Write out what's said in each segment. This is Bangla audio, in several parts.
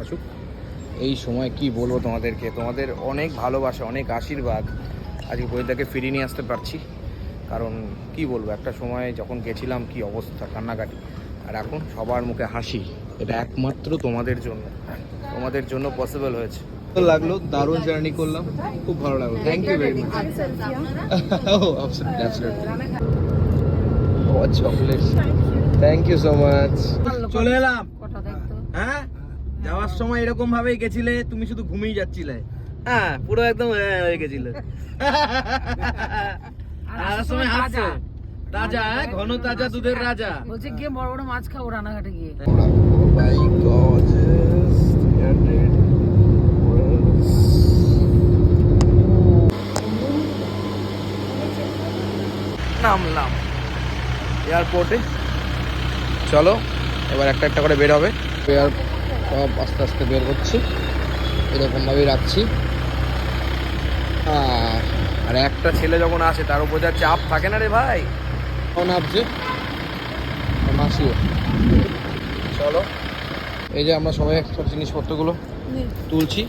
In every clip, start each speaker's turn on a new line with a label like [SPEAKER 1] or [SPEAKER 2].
[SPEAKER 1] আসুক। এই সময় কি বলব তোমাদেরকে? তোমাদের অনেক ভালোবাসা অনেক আশীর্বাদ। আজকে বইটাকে ফিরিয়ে নিয়ে আসতে পারছি। কারণ কি বলব একটা সময় যখন গেছিলাম কি অবস্থা কান্নাকাটি। আর এখন সবার মুখে হাসি। এটা একমাত্র তোমাদের জন্য। তোমাদের জন্য পসিবল হয়েছে। লাগল দারুণ জার্নি করলাম। খুব ভালো লাগল। Thank you very much oh chocolate thank you so much চলে এলাম। হ্যাঁ? যাওয়ার সময় এরকম ভাবেই গেছিলে তুমি শুধু ঘুমিয়ে যাচ্ছিলে? হ্যাঁ পুরো একদম হ্যাঁ হয়ে গেছিলে। আসার সময় হাসছো তাজা হ্যাঁ? ঘন তাজা দুধের রাজা।
[SPEAKER 2] বলছে গিয়ে বড় বড় মাছ খাব রানাঘাটে গিয়ে।
[SPEAKER 1] নামলাম। এয়ারপোর্টে চলো এবার একটা একটা করে বের হবে। এয়ার সব আস্তে আস্তে বের হচ্ছে। এরকমভাবেই রাখছি। আর একটা ছেলে যখন আসে তার উপর যা চাপ থাকে না রে ভাই? ভাবছে আর মাসিও। চলো। এই যে আমরা সবাই সব জিনিসপত্রগুলো তুলছি।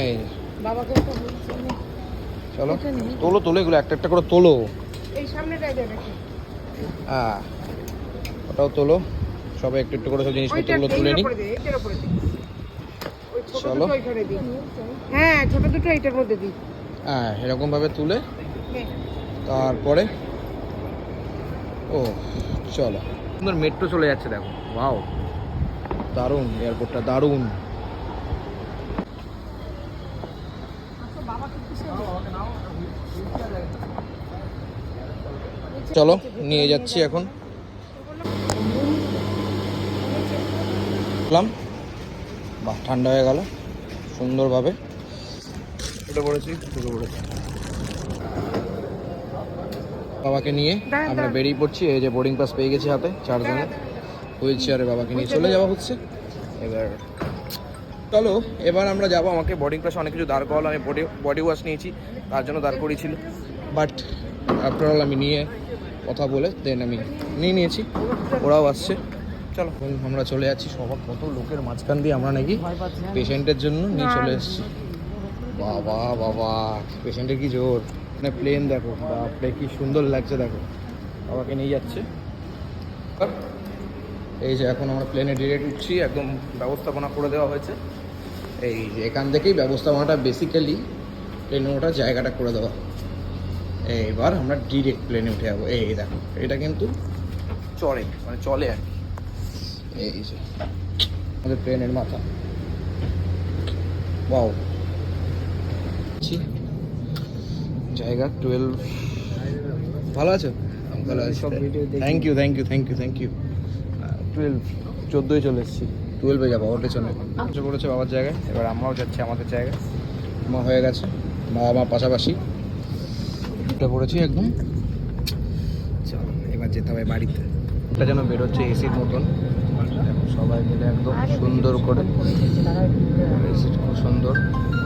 [SPEAKER 1] এই।
[SPEAKER 2] বাবাকে তো
[SPEAKER 1] চলো। তোলো তোলো এগুলো একটা একটা করে তোলো।
[SPEAKER 2] এই সামনেটাই
[SPEAKER 1] হ্যাঁ ওটাও তোলো। সবাই একটু একটু করে সব জিনিসপত্রগুলো তুলে নিই। চলো।
[SPEAKER 2] হ্যাঁ ছোট দুটো এইটার মধ্যে দিই।
[SPEAKER 1] হ্যাঁ এরকমভাবে তুলে তারপরে ও চলো। সুন্দর মেট্রো চলে যাচ্ছে দেখো। ওয়াও দারুণ এয়ারপোর্টটা দারুণ। চলো নিয়ে যাচ্ছি এখন। উঠলাম বাহ ঠান্ডা হয়ে গেল। সুন্দরভাবে। উঠে পড়েছি ঢুকে পড়েছি। বাবাকে নিয়ে আমরা বেরিয়ে পড়ছি এই যে বোর্ডিং পাস পেয়ে গেছি হাতে চারজনে। হুইল চেয়ারে বাবাকে নিয়ে চলে যাওয়া হচ্ছে। এবার চলো এবার আমরা যাব। আমাকে বোর্ডিং পাসে অনেক কিছু দাঁড় করালো আমি বডি বডি ওয়াশ নিয়েছি তার জন্য দাঁড় করিয়েছিল। বাট আফটার অল আমি নিয়ে কথা বলে দেন আমি নিয়ে নিয়েছি। ওরাও আসছে। চলো। আমরা চলে যাচ্ছি সবার কত লোকের মাঝখান দিয়ে আমরা নাকি? পেশেন্টের জন্য নিয়ে চলে এসেছি। বাবা বাবা পেশেন্টের কি জোর? মানে প্লেন দেখো বাপরে কি সুন্দর লাগছে দেখো। বাবাকে নিয়ে যাচ্ছে। এই যে এখন আমরা প্লেনে ডিরেক্ট উঠছি একদম ব্যবস্থাপনা করে দেওয়া হয়েছে। এই যে এখান থেকেই ব্যবস্থাপনাটা বেসিক্যালি প্লেনে ওঠার জায়গাটা করে দেওয়া। এইবার আমরা ডিরেক্ট প্লেনে উঠে যাব। এই দেখো এটা কিন্তু চড়ে মানে চলে আর কি। এই যে। আমাদের প্লেনের মাথা। ওয়াও। জায়গা টুয়েলভ ভালো আছো? ভালো আছি। Thank you thank you thank you thank you twelve চোদ্দোই চলে এসেছি। টুয়েলভে যাব ওর পেছনে। উঠে পড়েছে বাবার জায়গায়। এবার আমরাও যাচ্ছি আমাদের জায়গায়। মা হয়ে গেছে। বাবা মা পাশাপাশি। উঠে পড়েছি একদম। চলো এবার যেতে হবে বাড়িতে। এটা যেন বেরোচ্ছে এসির মতন। সবাই মিলে একদম সুন্দর করে এসিটা খুব সুন্দর।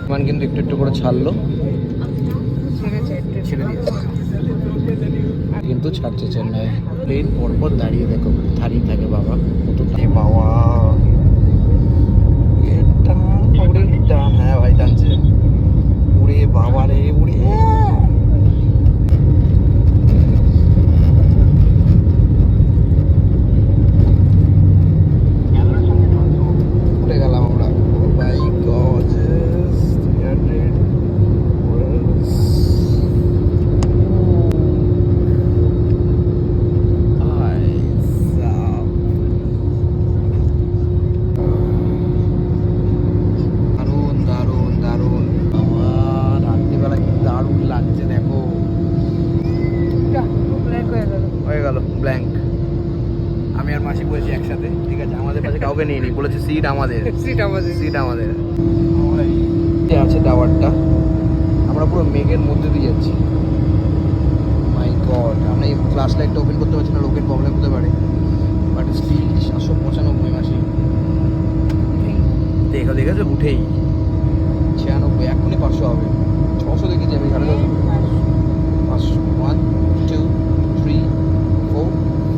[SPEAKER 1] বিমান কিন্তু একটু একটু করে ছাড়লো। ছেড়ে কিন্তু ছাড়ছে চেন্নাই। প্লেন পরপর দাঁড়িয়ে দেখো, দাঁড়িয়ে থাকে বাবা কত বাবা হ্যাঁ ভাই, টানছে। উড়ে বাবা রে উড়ে গেলাম আমরা বাই গজেস 300 দারুণ দারুণ দারুণ আমার রাত্রিবেলা কি দারুণ লাগছে দেখো
[SPEAKER 2] ব্ল্যাক হয়ে গেল
[SPEAKER 1] হয়ে গেল ব্ল্যাঙ্ক আমি আর মাসি বলেছি একসাথে ঠিক আছে আমাদের পাশে কাউকে নিয়ে নি বলেছে সিট আমাদের।
[SPEAKER 2] সিট আমাদের।
[SPEAKER 1] সিট আমাদের। এই আছে টাওয়ারটা আমরা পুরো মেঘের মধ্যে দিয়ে যাচ্ছি। মাই গড আমরা এই ফ্ল্যাশ লাইটটা ওপেন করতে পারছি না লোকের প্রবলেম হতে পারে। বাট স্টিল সাতশো পঁচানব্বই মাসি। দেখো দেখেছ উঠেই। ছিয়ানব্বই এখনই পাঁচশো হবে। ছশো দেখে যাবে সাড়ে ছশো। পাঁচশো। One two three four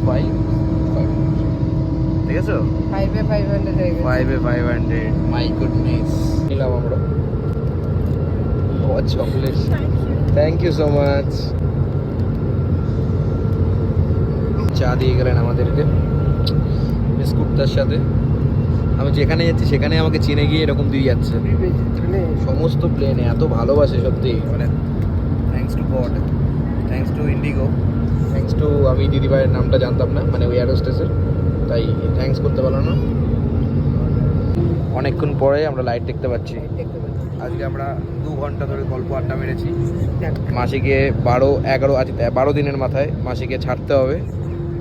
[SPEAKER 1] five দেখেছ
[SPEAKER 2] ফাইভে ফাইভ হান্ড্রেড হয়ে গেছে।
[SPEAKER 1] ফাইভে ফাইভ হান্ড্রেড মাই গুডনেস নিলাম আমরা। ও chocolate thank you so much চা দিয়ে গেলেন আমাদেরকে। বিস্কুটটার সাথে। আমি যেখানে যাচ্ছি সেখানে আমাকে চিনে গিয়ে এরকম দিয়ে যাচ্ছে। সমস্ত প্লেনে এত ভালোবাসে সত্যি। মানে thanks to God thanks to IndiGo thanks to আমি দিদিভাইয়ের নামটা জানতাম না মানে ওই অ্যারোস্টেসের তাই থ্যাঙ্কস করতে পারল না। অনেকক্ষণ পরে আমরা লাইট দেখতে পাচ্ছি। আজকে আমরা দু ঘণ্টা ধরে গল্প আড্ডা মেরেছি। মাসিকে বারো এগারো আজ বারো দিনের মাথায় মাসিকে ছাড়তে হবে।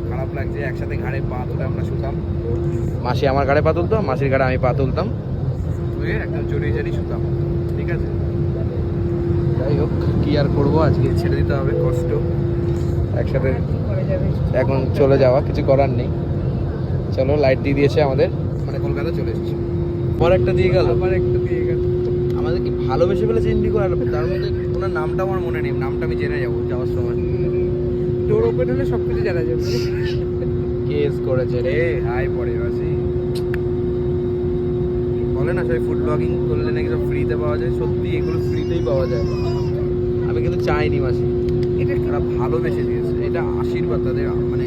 [SPEAKER 1] খারাপ লাগছে একসাথে ঘাড়ে পা তুলে আমরা শুতাম। মাসি আমার ঘাড়ে পা তুলতো মাসির ঘাড়ে আমি পা তুলতাম। একদম জড়িয়ে জড়িয়ে শুতাম। ঠিক আছে? যাই হোক কি আর করব? আজকে ছেড়ে দিতে হবে কষ্ট। একসাথে এখন চলে যাওয়া কিছু করার নেই। চলো লাইট দিয়ে দিয়েছে আমাদের। মানে কলকাতা চলে এসেছি। পর একটা দিয়ে গেল।
[SPEAKER 2] আবার একটা দিয়ে গেল।
[SPEAKER 1] আমাদের কি ভালোবেসে ফেলেছে ইন্ডিগো আর তার মধ্যে ওনার নামটা আমার মনে নেই। নামটা আমি জেনে যাব যাওয়ার সময়।
[SPEAKER 2] ডোর ওপেন হলে সব কিছু জানা যাবে।
[SPEAKER 1] কেস করেছে রে। হাই পড়ে বাসি। বলে না সবাই ফুড ব্লগিং করলে নাকি সব ফ্রিতে পাওয়া যায়? সত্যি এগুলো ফ্রিতেই পাওয়া যায়। আমি কিন্তু চাইনি মাসি।
[SPEAKER 2] এটা?
[SPEAKER 1] তারা ভালোবেসে দিয়েছে। এটা আশীর্বাদ তাদের মানে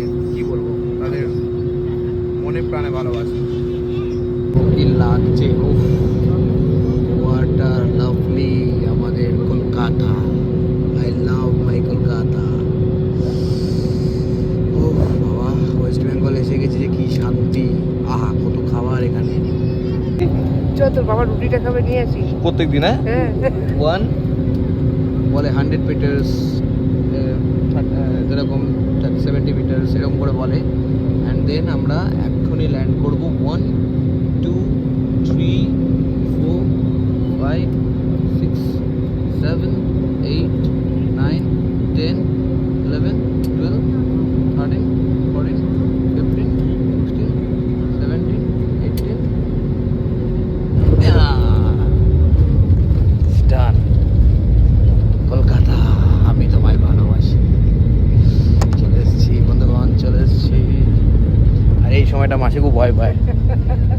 [SPEAKER 1] মনে প্রাণে ভালোবাসে। কি লাগছে? ওয়াটার লাভলি আমাদের Kolkata. I love my Kolkata. ও বাবা ওয়েস্ট বেঙ্গল এসে গেছি যে কি শান্তি। আহা কত খাবার এখানে।
[SPEAKER 2] চল তোর বাবা রুটিটা খাবে নিয়ে আসি।
[SPEAKER 1] প্রত্যেক দিন হ্যাঁ?
[SPEAKER 2] হ্যাঁ।
[SPEAKER 1] ওয়ান বলে হান্ড্রেড মিটার্স যেরকম সেভেন্টি মিটার্স এরকম করে বলে। দেন আমরা এক্ষুনি ল্যান্ড করব one two three four five six seven eight nine ten eleven twelve thirteen fourteen fifteen sixteen seventeen eighteen done Kolkata আমি তোমায় ভালোবাসি চলে এসেছি বন্ধুগণ চলে এসেছি আর এই সময়টা মাসে খুব ভয় পায়।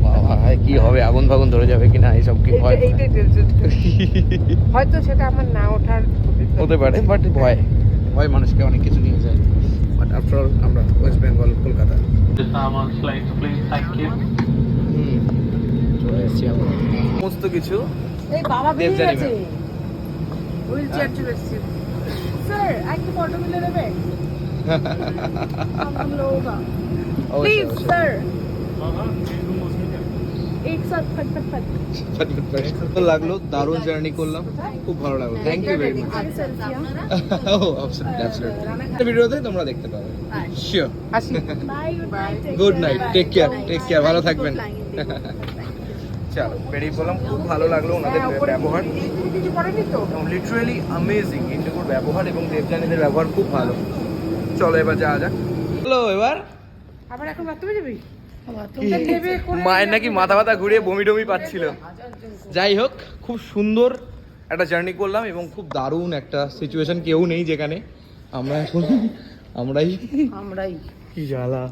[SPEAKER 1] বাবা কি হবে আগুন ফাগুন ধরে যাবে কিনা এইসব কি ভয়
[SPEAKER 2] হয়তো সেটা আমার না ওঠার
[SPEAKER 1] হতে পারে বাট ভয়। ভয় মানুষকে অনেক কিছু নিয়ে যায়। বাট আফটার অল আমরা ওয়েস্ট বেঙ্গল কলকাতা চলে এসেছি আমরা। সমস্ত কিছু
[SPEAKER 2] এই বাবা বেরিয়ে গেছে। হুইল চেয়ার চলে এসেছে। স্যার একটা ফটো মিলে দেবে? প্লিজ
[SPEAKER 1] স্যার লাগল দারুণ জার্নি করলাম। খুব ভালো লাগল। থ্যাংক ইউ ভেরি ভিডিওতে তোমরা দেখতে পাবে। Sure good night take care take care ভালো থাকবেন। চলো বেরিয়ে বললাম খুব ভালো লাগল ওনাদের ব্যবহার। লিটারেলি আমেজিং ইন্ডিগোর ব্যবহার এবং দেবযানীদের ব্যবহার খুব ভালো। চলো এবার যাওয়া যাক। এবার।
[SPEAKER 2] আবার এখন বাথরুমে যাবি?
[SPEAKER 1] মায়ের নাকি মাথা ব্যথা ঘুরিয়ে বমি টমি পাচ্ছিল। যাই হোক খুব সুন্দর একটা জার্নি করলাম এবং খুব দারুণ একটা সিচুয়েশন কেউ নেই যেখানে। আমরা এখন আমরাই।
[SPEAKER 2] আমরাই।
[SPEAKER 1] কি জ্বালা।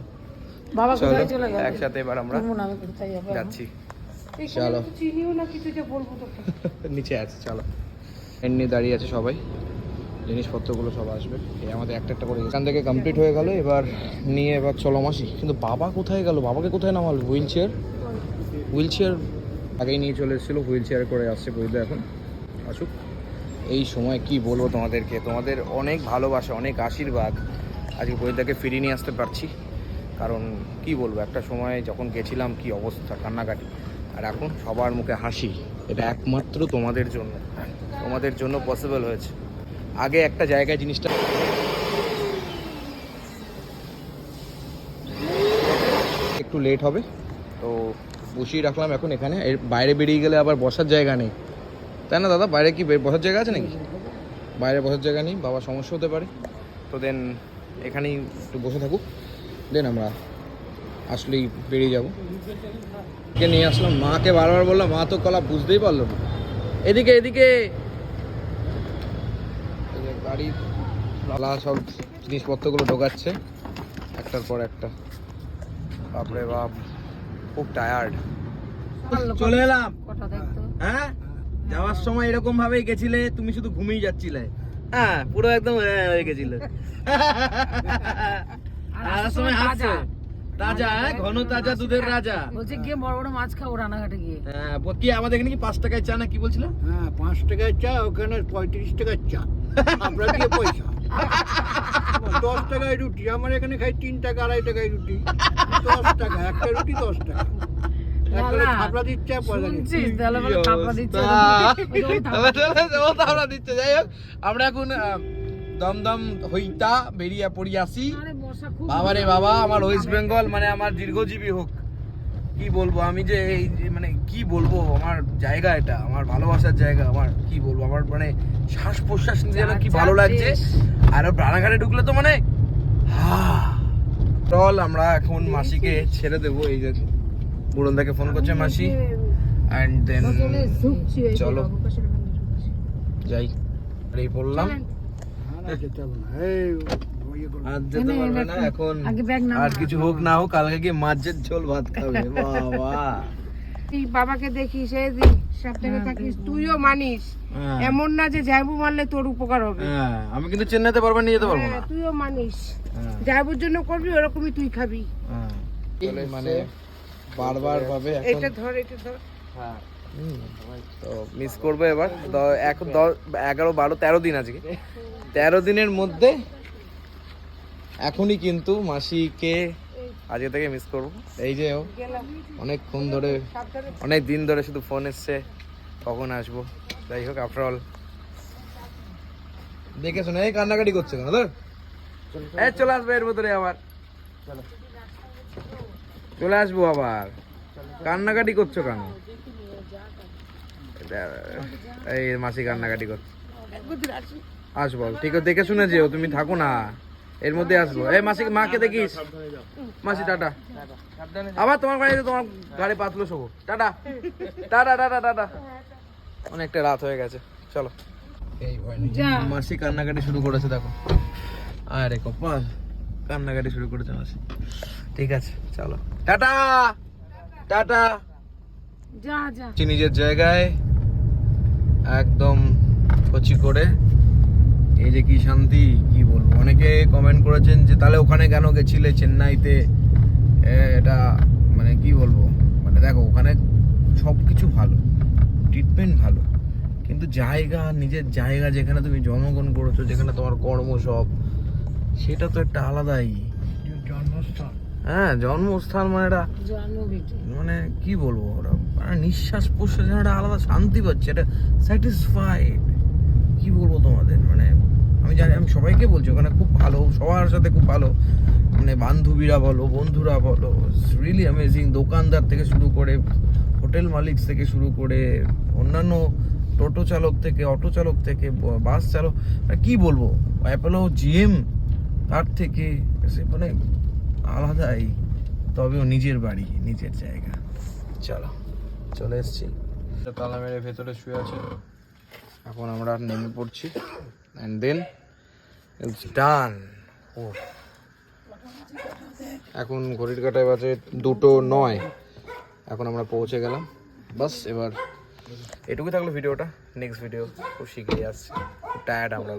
[SPEAKER 2] বাবা কোথায় চলে গেল?
[SPEAKER 1] একসাথে এবার আমরা যাচ্ছি। চলো।
[SPEAKER 2] চিনিও না কিছু যে বলব তোকে।
[SPEAKER 1] নিচে আছে চলো। এমনি দাঁড়িয়ে আছে সবাই। জিনিসপত্রগুলো সব আসবে। এই আমাদের একটা একটা করে এখান থেকে কমপ্লিট হয়ে গেল। এবার নিয়ে এবার চলো মাসি। কিন্তু বাবা কোথায় গেল? বাবাকে কোথায় নামাল? হুইল চেয়ার হুইল চেয়ার আগেই নিয়ে চলে এসেছিল। হুইল চেয়ার করে আসছে বইদা এখন। আসুক। এই সময় কি বলব তোমাদেরকে? তোমাদের অনেক ভালোবাসা, অনেক আশীর্বাদ। আজকে বইদাকে ফিরিয়ে নিয়ে আসতে পারছি। কারণ কি বলব, একটা সময় যখন গেছিলাম, কি অবস্থা, কান্নাকাটি। আর এখন সবার মুখে হাসি। এটা একমাত্র তোমাদের জন্য। তোমাদের জন্য পসিবল হয়েছে। আগে একটা জায়গায় জিনিসটা একটু লেট হবে। তো বসিয়ে রাখলাম এখন এখানে। এর বাইরে বেরিয়ে গেলে আবার বসার জায়গা নেই। তাই না দাদা? বাইরে কি বসার জায়গা আছে নাকি? বাইরে বসার জায়গা নেই বাবা সমস্যা হতে পারে। তো দেন এখানেই একটু বসে থাকুক। দেন আমরা আসলেই বেরিয়ে যাব। নিয়ে আসলাম? মাকে বারবার বললাম, মা তো কলা বুঝতেই পারল এদিকে এদিকে! গাড়ির লালা সব জিনিসপত্রগুলো ঢোকাচ্ছে একটার পর একটা। বাপরে বাপ খুব টায়ার্ড চলে এলাম। হ্যাঁ? যাওয়ার সময় এরকম ভাবেই গেছিলে তুমি শুধু ঘুমিয়ে যাচ্ছিলে। হ্যাঁ পুরো একদম হ্যাঁ হয়ে গেছিলে। আসার সময় হাসছে। রাজা। হ্যাঁ ঘন তাজা দুধের রাজা।
[SPEAKER 2] বলছে গিয়ে বড় বড় মাছ খাব রানাঘাটে গিয়ে।
[SPEAKER 1] হ্যাঁ কি আমাদের এখানে কি পাঁচ টাকায় চা না কি বলছিল?
[SPEAKER 3] হ্যাঁ পাঁচ টাকার চা ওখানে পঁয়ত্রিশ টাকার চা। আমরা দিয়ে পয়সা। দশ টাকায় রুটি আমার এখানে খাই তিন টাকা আড়াই টাকায় রুটি। দশ টাকা একটা রুটি দশ টাকা।
[SPEAKER 1] আমরা এখন দমদম হইতা বেরিয়ে পড়ি আসি।
[SPEAKER 2] আরে
[SPEAKER 1] বাবা রে বাবা আমার ওয়েস্ট বেঙ্গল মানে আমার দীর্ঘজীবী হোক। কি বলব? আমি যে এই যে মানে কি বলব? আমার জায়গা এটা আমার ভালোবাসার জায়গা আমার কি বলব? আমার মানে শ্বাস প্রশ্বাস নিতে যেন কি ভালো লাগছে? আর রানাঘাটে ঢুকলে তো মানে চল আমরা এখন মাসিকে ছেড়ে দেবো। এই যে বুড়নদাকে ফোন করছে মাসি। অ্যান্ড দেন চলো। যাই আর এই আর যেতে পারবে না
[SPEAKER 2] এখন-
[SPEAKER 1] এখন
[SPEAKER 2] আগে ব্যাগ নাও।
[SPEAKER 1] আর কিছু হোক না হোক কালকে গিয়ে মাছের ঝোল ভাত খাবে। বাবা।
[SPEAKER 4] তুই বাবাকে দেখিস এই দিক সাবধানে থাকিস। তুইও মানিস।
[SPEAKER 1] হ্যাঁ।
[SPEAKER 4] এমন না যে জাইবু মারলে তোর উপকার হবে।
[SPEAKER 1] হ্যাঁ আমি কিন্তু চেন্নাইতে পারব নিয়ে যেতে পারব না।
[SPEAKER 4] হ্যাঁ, তুইও মানিস।
[SPEAKER 1] হ্যাঁ,
[SPEAKER 4] জাইবুর জন্য করবি ওরকমই তুই খাবি।
[SPEAKER 1] হ্যাঁ। মানে বারবার ভাবে
[SPEAKER 4] এটা ধর এটা ধর।
[SPEAKER 1] তো মিস করব এবার। দ- এখন দ- এগারো বারো তেরো দিন আজকে। তেরো দিনের মধ্যে এখনই কিন্তু মাসিকে আজকে থেকে মিস করব। এই যে অনেকক্ষণ ধরে অনেক দিন ধরে শুধু ফোন এসছে কখন আসব? যাই হোক আফটার অল দেখে শুনে এই কান্নাকাটি করছে কেন ধর। এই চলে আসবে এর ভিতরে আবার। চলে আসব আবার। কান্নাকাটি করছ কেন? এই মাসি কান্নাকাটি করছে। আসব। ঠিক আছে দেখে শুনে যেও তুমি থাকো না। এর মধ্যে আসব। এই মাসি মাকে দেখিস। মাসি টাটা। আবার তোমার গাড়িতে তোমার গাড়ি পাতলো শোবো টাটা। Tata tata tata. অনেকটা রাত হয়ে গেছে। চলো। মাসি কান্নাকাটি শুরু করেছে দেখো। আরে কপাল। কান্নাকাটি শুরু করেছে মাসি। ঠিক আছে চলো। টাটা! টাটা!
[SPEAKER 2] যা যা।
[SPEAKER 1] নিজের জায়গায় একদম কচি করে এই যে কি শান্তি কি বলব? অনেকে কমেন্ট করেছেন যে তাহলে ওখানে কেন গেছিলে চেন্নাইতে? এটা মানে কি বলব? মানে দেখো ওখানে সব কিছু ভালো ট্রিটমেন্ট ভালো কিন্তু জায়গা নিজের জায়গা যেখানে তুমি জন্মগ্রহণ করেছ যেখানে তোমার কর্ম সব সেটা তো একটা আলাদাই।
[SPEAKER 3] জন্মস্থান।
[SPEAKER 1] হ্যাঁ জন্মস্থান মানে একটা মানে কি বলব? ওরা মানে নিঃশ্বাস প্রশ্বাস যেন একটা আলাদা শান্তি পাচ্ছে এটা স্যাটিসফাইড কি বলব তোমাদের? মানে আমি জানি, আমি সবাইকে বলছি, ওখানে খুব ভালো, সবার সাথে খুব ভালো। মানে বান্ধবীরা বলো, বন্ধুরা বলো রিয়েলি অ্যামেজিং দোকানদার থেকে শুরু করে, হোটেল মালিক থেকে শুরু করে, অন্যান্য টোটো চালক থেকে, অটো চালক থেকে বাস চালক মানে কি বলব? অ্যাপেলো, জিএম, তার থেকে, সে মানে আলাদাই। তবেও নিজের বাড়ি, নিজের জায়গা। চলো, চলে এসছি। তালা মেরে ভেতরে শুয়ে আছে। এখন আমরা নেমে পড়ছি। অ্যান্ড দেন ইটস ডান ও এখন ঘড়ির কাটায় বাজে দুটো নয়। এখন আমরা পৌঁছে গেলাম। বাস, এবার এটুকুই থাকল ভিডিওটা। নেক্সট ভিডিও খুব শীঘ্রই আসছে। টায়ার্ড আমরা।